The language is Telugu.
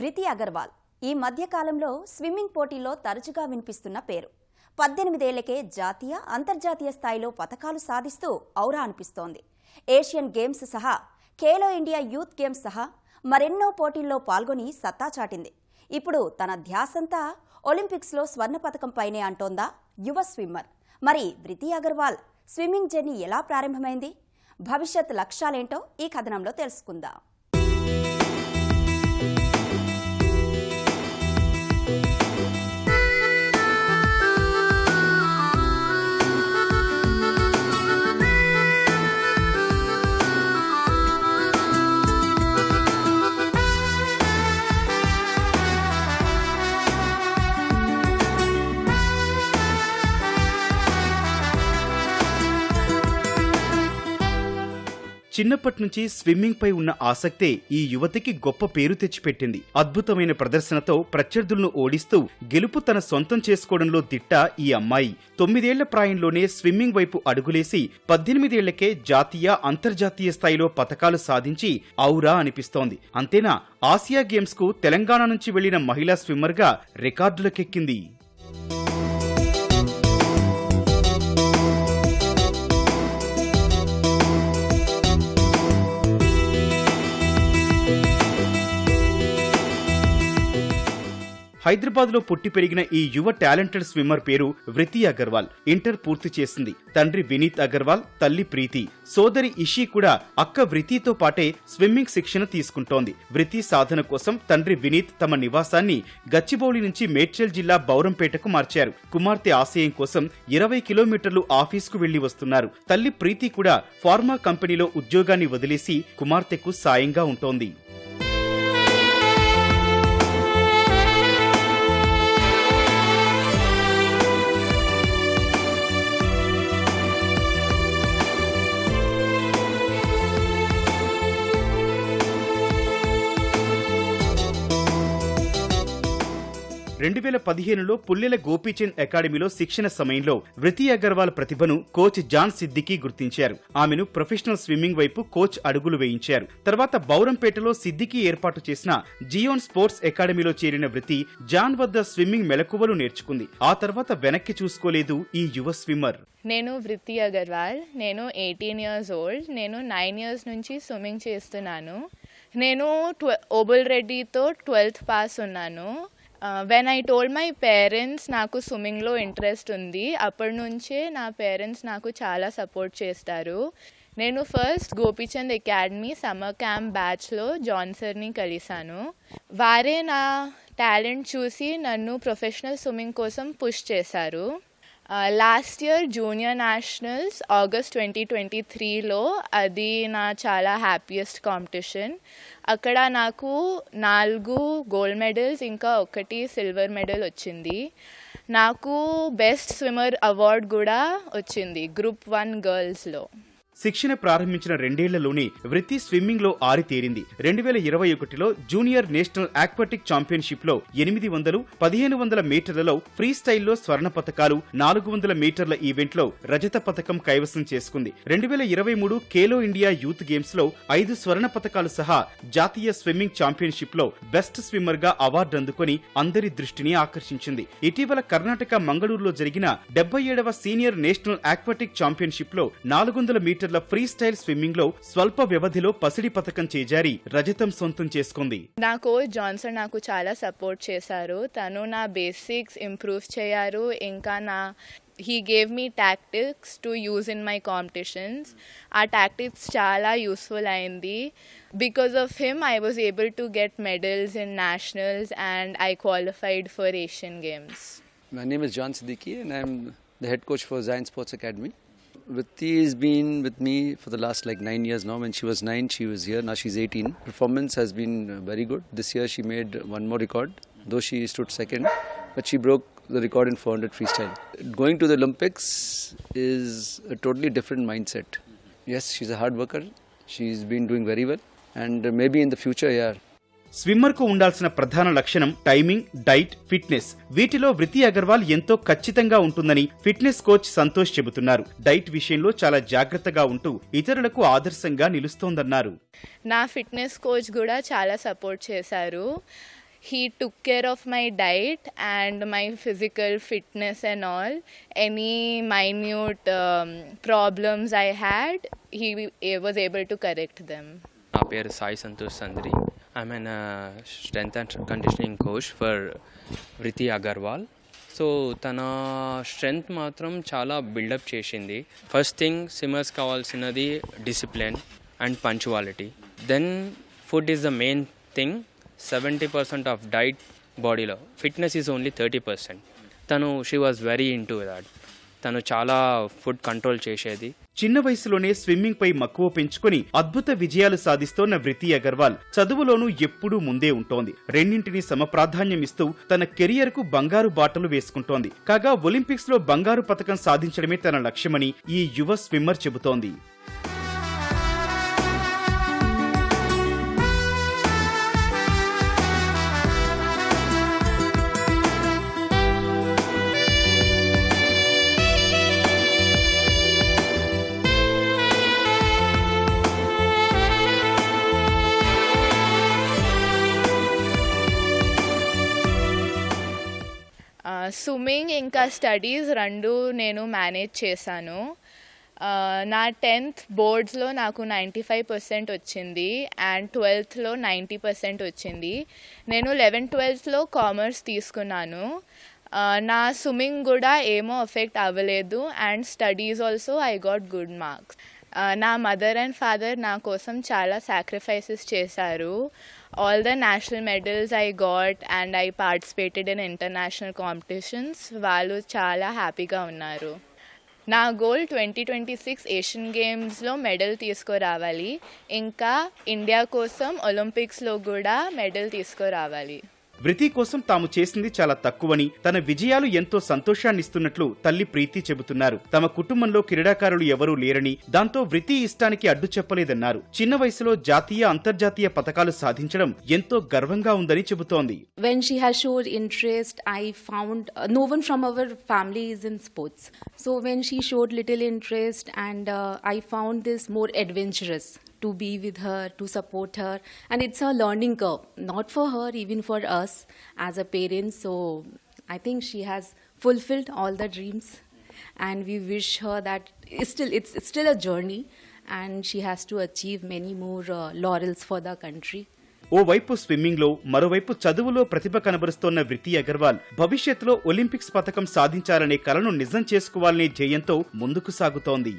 వృతి అగర్వాల్. ఈ మధ్యకాలంలో స్విమ్మింగ్ పోటీల్లో తరచుగా వినిపిస్తున్న పేరు. పద్దెనిమిదేళ్ళకే జాతీయ అంతర్జాతీయ స్థాయిలో పథకాలు సాధిస్తూ ఔరా అనిపిస్తోంది. ఏషియన్ గేమ్స్ సహా ఖేలో ఇండియా యూత్ గేమ్స్ సహా మరెన్నో పోటీల్లో పాల్గొని సత్తా చాటింది. ఇప్పుడు తన ధ్యాసంతా ఒలింపిక్స్లో స్వర్ణ పథకంపైనే అంటోందా యువ స్విమ్మర్. మరి వృతి అగర్వాల్ స్విమ్మింగ్ జర్నీ ఎలా ప్రారంభమైంది? భవిష్యత్ లక్ష్యాలేంటో ఈ కథనంలో తెలుసుకుందాం. చిన్నప్పటి నుంచి స్విమ్మింగ్ పై ఉన్న ఆసక్తే ఈ యువతికి గొప్ప పేరు తెచ్చిపెట్టింది. అద్భుతమైన ప్రదర్శనతో ప్రత్యర్థులను ఓడిస్తూ గెలుపు తన సొంతం చేసుకోవడంలో దిట్ట ఈ అమ్మాయి. తొమ్మిదేళ్ళ ప్రాయంలోనే స్విమ్మింగ్ వైపు అడుగులేసి పద్దెనిమిదేళ్ళకే జాతీయ అంతర్జాతీయ స్థాయిలో పతకాలు సాధించి ఔరా అనిపిస్తోంది. అంతేనా? ఆసియా గేమ్స్కు తెలంగాణ నుంచి వెళ్ళిన మహిళా స్విమ్మర్గా రికార్డులకెక్కింది. హైదరాబాద్లో పుట్టి పెరిగిన ఈ యువ టాలెంటెడ్ స్విమ్మర్ పేరు వృతి అగర్వాల్. ఇంటర్ పూర్తి చేసింది. తండ్రి వినీత్ అగర్వాల్ తల్లి ప్రీతి. సోదరి ఇషి కూడా అక్క వృతితో పాటే స్విమ్మింగ్ శిక్షణ తీసుకుంటోంది. వృతి సాధన కోసం తండ్రి వినీత్ తమ నివాసాన్ని గచ్చిబౌలి నుంచి మేడ్చల్ జిల్లా బౌరంపేటకు మార్చారు. కుమార్తె ఆశయం కోసం ఇరవై కిలోమీటర్లు ఆఫీసుకు వెళ్ళి వస్తున్నారు. తల్లి ప్రీతి కూడా ఫార్మా కంపెనీలో ఉద్యోగాన్ని వదిలేసి కుమార్తెకు సాయంగా ఉంటోంది. రెండు వేల పదిహేనులో పుల్లెల గోపీచంద్ అకాడమీలో శిక్షణ సమయంలో వృతి అగర్వాల్ ప్రతిభను కోచ్ జాన్ సిద్దికి గుర్తించారు. ఆమెను ప్రొఫెషనల్ స్విమ్మింగ్ వైపు కోచ్ అడుగులు వేయించారు. తర్వాత బౌరంపేటలో సిద్దికి ఏర్పాటు చేసిన జియోన్ స్పోర్ట్స్ అకాడమీలో చేరిన వృతి జాన్ వద్ద స్విమ్మింగ్ మెలకువలు నేర్చుకుంది. ఆ తర్వాత వెనక్కి చూసుకోలేదు ఈ యువ స్విమ్మర్. నేను వృత్తి అగర్వాల్. నేను ఎయిటీన్ ఇయర్స్ ఓల్డ్. నేను నైన్ ఇయర్స్ నుంచి స్విమ్మింగ్ చేస్తున్నాను. నేను ట్వ ఓబుల్ రెడ్డితో ట్వెల్త్ పాస్ ఉన్నాను. When I told my parents నాకు స్విమ్మింగ్లో ఇంట్రెస్ట్ ఉంది అప్పటి నుంచే నా పేరెంట్స్ నాకు చాలా సపోర్ట్ చేస్తారు. నేను first Gopichand academy summer camp బ్యాచ్లో జాన్సర్ని కలిశాను. వారే నా టాలెంట్ చూసి నన్ను ప్రొఫెషనల్ స్విమ్మింగ్ కోసం పుష్ చేశారు. Last year junior nationals August twenty twenty త్రీలో అది నా చాలా హ్యాపీయెస్ట్ కాంపిటీషన్ అక్కడ నాకు నాలుగు గోల్డ్ మెడల్స్ ఇంకా ఒకటి సిల్వర్ మెడల్ వచ్చింది. నాకు బెస్ట్ స్విమ్మర్ అవార్డ్ కూడా వచ్చింది గ్రూప్ వన్ గర్ల్స్లో శిక్షణ ప్రారంభించిన రెండేళ్ళలోనే వృత్తి స్విమ్మింగ్లో ఆరితేరింది. రెండు వేల ఇరవై ఒకటిలో జూనియర్ నేషనల్ ఆక్వాటిక్ ఛాంపియన్షిప్లో ఎనిమిది వందలు పదిహేను వందల మీటర్లలో ఫ్రీ స్టైల్లో స్వర్ణ పతకాలు నాలుగు వందల మీటర్ల ఈవెంట్లో రజత పథకం కైవసం చేసుకుంది. రెండు వేల ఇరవై మూడు ఖేలో ఇండియా యూత్ గేమ్స్లో ఐదు స్వర్ణ పతకాలు సహా జాతీయ స్విమ్మింగ్ ఛాంపియన్షిప్లో బెస్ట్ స్విమ్మర్గా అవార్డు అందుకుని అందరి దృష్టిని ఆకర్షించింది. ఇటీవల కర్ణాటక మంగళూరులో జరిగిన డెబ్బై ఏడవ సీనియర్ నేషనల్ ఆక్వాటిక్ ఛాంపియన్షిప్లో నాలుగు వందల మీటర్ మీటర్ల ఫ్రీ స్టైల్ స్విమ్మింగ్లో స్వల్ప వ్యవధిలో పసిడి పథకం చేజారి రజతం సొంతం చేసుకుంది. నా కోచ్ జాన్సన్ నాకు చాలా సపోర్ట్ చేశారు. తను నా బేసిక్స్ ఇంప్రూవ్ చేయారు. ఇంకా నా he gave me tactics to use in my competitions. ఆ టాక్టిక్స్ చాలా యూస్ఫుల్ అయింది. Because of him I was able to get medals in nationals and I qualified for Asian games. My name is John Siddiqui and I'm the head coach for Zion Sports Academy. Vritti has been with me for the last like nine years now. When she was nine, she was here. Now she's 18. Performance has been uh, very good. This year she made one more record, though she stood second, but she broke the record in 400 freestyle. Going to the Olympics is a totally different mindset. Yes, she's a hard worker. She's been doing very well, and uh, maybe in the future, yeah, స్విమ్మర్కు ఉండాల్సిన ప్రధాన లక్షణం టైమింగ్ డైట్ ఫిట్నెస్. వీటిలో వృత్తి అగర్వాల్ ఎంతో ఖచ్చితంగా ఉంటుందని ఫిట్నెస్ కోచ్ సంతోష్ చెబుతున్నారు. డైట్ విషయంలో చాలా జాగ్రత్తగా ఉంటూ ఇతరులకు ఆదర్శంగా నిలుస్తోందన్నారు. నా ఫిట్నెస్ కోచ్ కూడా చాలా సపోర్ట్ చేశారు. He took care of my diet and my physical fitness and all any minute problems I had he was able to correct them నా పేరు Sai Santosh Sandri. I'm main strength and conditioning coach for Vritti Agarwal so తన స్ట్రెంగ్త్ మాత్రం చాలా బిల్డప్ చేసింది. ఫస్ట్ థింగ్ సిమ్మర్స్ కావాల్సినది discipline and punctuality then food is the main thing seventy percent of diet బాడీలో fitness is only thirty percent తను she was very into that తను చాలా ఫుడ్ కంట్రోల్ చేసేది. చిన్న వయసులోనే స్విమ్మింగ్ పై మక్కువ పెంచుకుని అద్భుత విజయాలు సాధిస్తోన్న వృత్తి అగర్వాల్ చదువులోనూ ఎప్పుడూ ముందే ఉంటోంది. రెండింటిని సమప్రాధాన్యమిస్తూ తన కెరియర్కు బంగారు బాటలు వేసుకుంటోంది. కాగా ఒలింపిక్స్లో బంగారు పతకం సాధించడమే తన లక్ష్యమని ఈ యువ స్విమ్మర్ చెబుతోంది. స్విమ్మింగ్ ఇంకా స్టడీస్ రెండు నేను మేనేజ్ చేశాను నా టెన్త్ బోర్డ్స్లో నాకు నైంటీ ఫైవ్ పర్సెంట్ వచ్చింది అండ్ ట్వెల్త్లో నైంటీ పర్సెంట్ వచ్చింది నేను లెవెన్ ట్వెల్త్లో కామర్స్ తీసుకున్నాను నా స్విమ్మింగ్ కూడా ఏమో ఎఫెక్ట్ అవ్వలేదు and studies also I got good marks నా మదర్ అండ్ ఫాదర్ నా కోసం చాలా సాక్రిఫైసెస్ చేశారు all the national medals I got and I participated in international competitions వాళ్ళు చాలా హ్యాపీగా ఉన్నారు. నా goal twenty twenty six Asian గేమ్స్లో మెడల్ తీసుకురావాలి. ఇంకా ఇండియా కోసం ఒలింపిక్స్లో కూడా మెడల్ తీసుకురావాలి. వృతి కోసం తాము చేసింది చాలా తక్కువని తన విజయాలు ఎంతో సంతోషాన్నిస్తున్నట్లు తల్లి ప్రీతి చెబుతున్నారు. తమ కుటుంబంలో క్రీడాకారులు ఎవరూ లేరని దాంతో వృతి ఇష్టానికి అడ్డు చెప్పలేదన్నారు. చిన్న వయసులో జాతీయ అంతర్జాతీయ పతకాలు సాధించడం ఎంతో గర్వంగా ఉందని చెబుతోంది. When she has showed interest I found no one from our family family in sports so when she showed little interest and I found this more adventurous to be with her to support her and it's a learning curve not for her even for us as a parent so i think she has fulfilled all the dreams and we wish her that it's still it's, it's still a journey and she has to achieve many more uh, laurels for the country ఓవైపు స్విమ్మింగ్లో మరోవైపు చదువులో ప్రతిభ కనబరుస్తోన్న వృత్తి అగర్వాల్ భవిష్యత్తులో ఒలింపిక్స్ పథకం సాధించాలనే కలను నిజం చేసుకోవాలనే ధ్యేయంతో ముందుకు సాగుతోంది